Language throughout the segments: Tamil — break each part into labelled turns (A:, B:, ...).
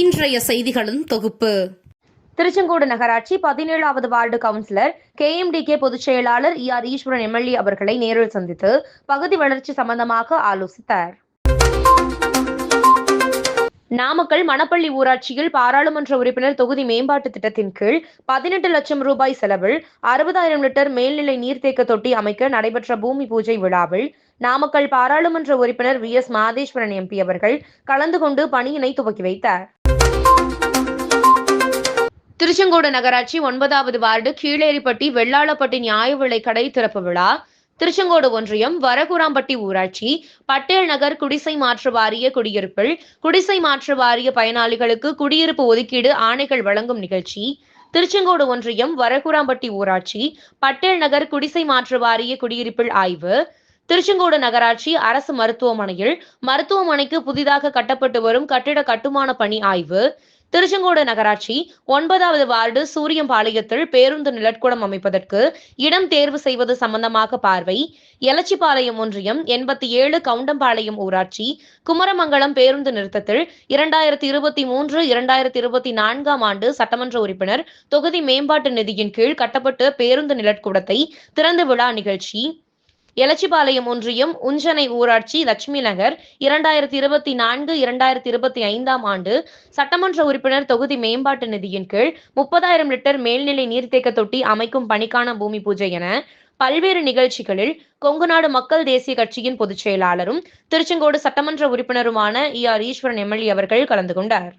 A: இன்றைய செய்திகளின் தொகுப்பு.
B: திருச்செங்கோடு நகராட்சி பதினேழாவது வார்டு கவுன்சிலர் கேஎம்டிகே பொதுச் செயலாளர் இ ஆர் ஈஸ்வரன் எம்எல்ஏ அவர்களை நேரில் சந்தித்து பகுதி வளர்ச்சி சம்பந்தமாக ஆலோசித்தார். நாமக்கல் மணப்பள்ளி ஊராட்சியில் பாராளுமன்ற உறுப்பினர் தொகுதி மேம்பாட்டு திட்டத்தின் கீழ் பதினெட்டு லட்சம் ரூபாய் செலவில் அறுபதாயிரம் லிட்டர் மேல்நிலை நீர்த்தேக்க தொட்டி அமைக்க நடைபெற்ற பூமி பூஜை விழாவில் நாமக்கல் பாராளுமன்ற உறுப்பினர் வி எஸ் மாதேஸ்வரன் எம்பி அவர்கள் கலந்து கொண்டு பணியினை துவக்கி வைத்தார். திருச்செங்கோடு நகராட்சி ஒன்பதாவது வார்டு கீழேரிப்பட்டி வெள்ளாளப்பட்டி நியாய விலை கடை திறப்பு விழா. திருச்செங்கோடு ஒன்றியம் வரகுராம்பட்டி ஊராட்சி பட்டேல் நகர் குடிசை மாற்று வாரிய குடியிருப்பில் குடிசை மாற்று வாரிய பயனாளிகளுக்கு குடியிருப்பு ஒதுக்கீடு ஆணைகள் வழங்கும் நிகழ்ச்சி. திருச்செங்கோடு ஒன்றியம் வரகுராம்பட்டி ஊராட்சி பட்டேல் நகர் குடிசை மாற்று வாரிய குடியிருப்பில் ஆய்வு. திருச்செங்கோடு நகராட்சி அரசு மருத்துவமனையில் மருத்துவமனைக்கு புதிதாக கட்டப்பட்டு வரும் கட்டிட கட்டுமான பணி ஆய்வு. திருச்செங்கோடு நகராட்சி ஒன்பதாவது வார்டு சூரியம்பாளையத்தில் பேருந்து நிலட்குளம் அமைப்பதற்கு இடம் தேர்வு செய்வது சம்பந்தமாக பார்வை. எலச்சிபாளையம் ஒன்றியம் எண்பத்தி ஏழு கவுண்டம்பாளையம் ஊராட்சி குமரமங்கலம் பேருந்து நிறுத்தத்தில் இரண்டாயிரத்தி இருபத்தி மூன்று இரண்டாயிரத்தி இருபத்தி நான்காம் ஆண்டு சட்டமன்ற உறுப்பினர் தொகுதி மேம்பாட்டு நிதியின் கீழ் கட்டப்பட்ட பேருந்து நிலட்கூடத்தை திறந்து விழா நிகழ்ச்சி. எலச்சிபாளையம் ஒன்றியம் உஞ்சனை ஊராட்சி லட்சுமி நகர் இரண்டாயிரத்தி இருபத்தி நான்கு இரண்டாயிரத்தி இருபத்தி ஐந்தாம் ஆண்டு சட்டமன்ற உறுப்பினர் தொகுதி மேம்பாட்டு நிதியின் கீழ் முப்பதாயிரம் லிட்டர் மேல்நிலை நீர்த்தேக்க தொட்டி அமைக்கும் பணிக்கான பூமி பூஜை என பல்வேறு நிகழ்ச்சிகளில் கொங்குநாடு மக்கள் தேசிய கட்சியின் பொதுச் செயலாளரும் திருச்செங்கோடு சட்டமன்ற உறுப்பினருமான இ ஆர் ஈஸ்வரன் எம்எல்ஏ அவர்கள் கலந்து கொண்டார்.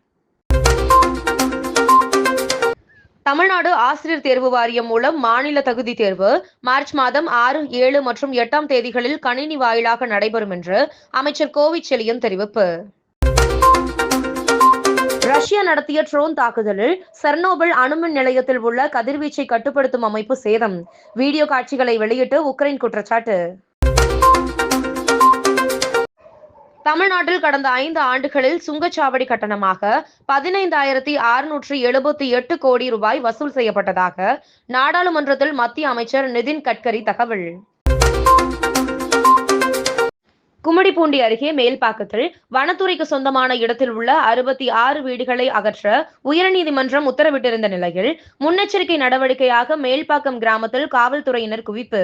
B: தமிழ்நாடு ஆசிரியர் தேர்வு வாரியம் மூலம் மாநில தகுதி தேர்வு மார்ச் மாதம் ஆறு ஏழு மற்றும் எட்டாம் தேதிகளில் கணினி வாயிலாக நடைபெறும் என்று அமைச்சர் கோவிச்செலியன் தெரிவிப்பு. ரஷ்யா நடத்திய ட்ரோன் தாக்குதலில் செர்னோபிள் அணுமின் நிலையத்தில் உள்ள கதிர்வீச்சை கட்டுப்படுத்தும் அமைப்பு சேதம். வீடியோ காட்சிகளை வெளியிட்டு உக்ரைன் குற்றச்சாட்டு. தமிழ்நாட்டில் கடந்த ஐந்து ஆண்டுகளில் சுங்கச்சாவடி கட்டணமாக பதினைந்தாயிரத்தி அறுநூற்றி எழுபத்தி எட்டு கோடி ரூபாய் வசூல் செய்யப்பட்டதாக நாடாளுமன்றத்தில் மத்திய அமைச்சர் நிதின் கட்கரி தகவல். கும்மிடிப்பூண்டி அருகே மேல்பாக்கத்தில் வனத்துறைக்கு சொந்தமான இடத்தில் உள்ள அறுபத்தி ஆறு வீடுகளை அகற்ற உயர்நீதிமன்றம் உத்தரவிட்டிருந்த நிலையில் முன்னெச்சரிக்கை நடவடிக்கையாக மேல்பாக்கம் கிராமத்தில் காவல்துறையினர் குவிப்பு.